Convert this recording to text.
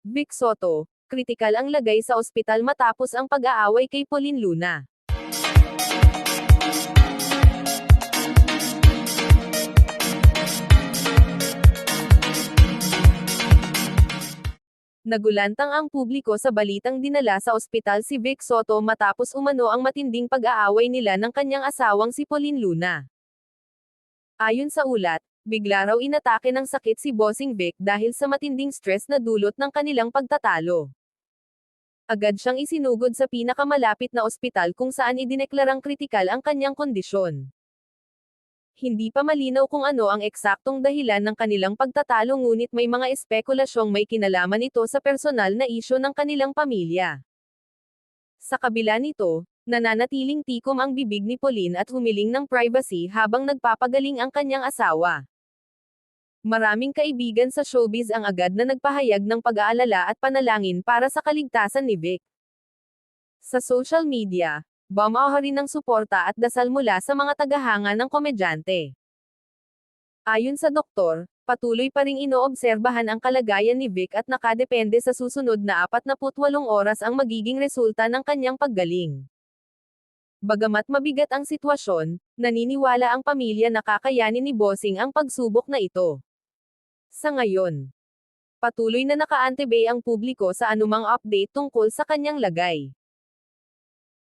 Vic Soto, kritikal ang lagay sa ospital matapos ang pag-aaway kay Pauline Luna. Nagulantang ang publiko sa balitang dinala sa ospital si Vic Soto matapos umano ang matinding pag-aaway nila ng kanyang asawang si Pauline Luna. Ayon sa ulat, bigla raw inatake ng sakit si Bossing Vic dahil sa matinding stress na dulot ng kanilang pagtatalo. Agad siyang isinugod sa pinakamalapit na ospital kung saan idineklarang kritikal ang kanyang kondisyon. Hindi pa malinaw kung ano ang eksaktong dahilan ng kanilang pagtatalo ngunit may mga espekulasyong may kinalaman ito sa personal na isyo ng kanilang pamilya. Sa kabila nito, nananatiling tikom ang bibig ni Pauline at humiling ng privacy habang nagpapagaling ang kanyang asawa. Maraming kaibigan sa showbiz ang agad na nagpahayag ng pag-aalala at panalangin para sa kaligtasan ni Vic. Sa social media, bumaha rin ng suporta at dasal mula sa mga tagahanga ng komedyante. Ayon sa doktor, patuloy pa ring inoobserbahan ang kalagayan ni Vic at nakadepende sa susunod na 48 oras ang magiging resulta ng kanyang paggaling. Bagamat mabigat ang sitwasyon, naniniwala ang pamilya na kakayanin ni Bossing ang pagsubok na ito. Sa ngayon, patuloy na nakaantebe ang publiko sa anumang update tungkol sa kanyang lagay.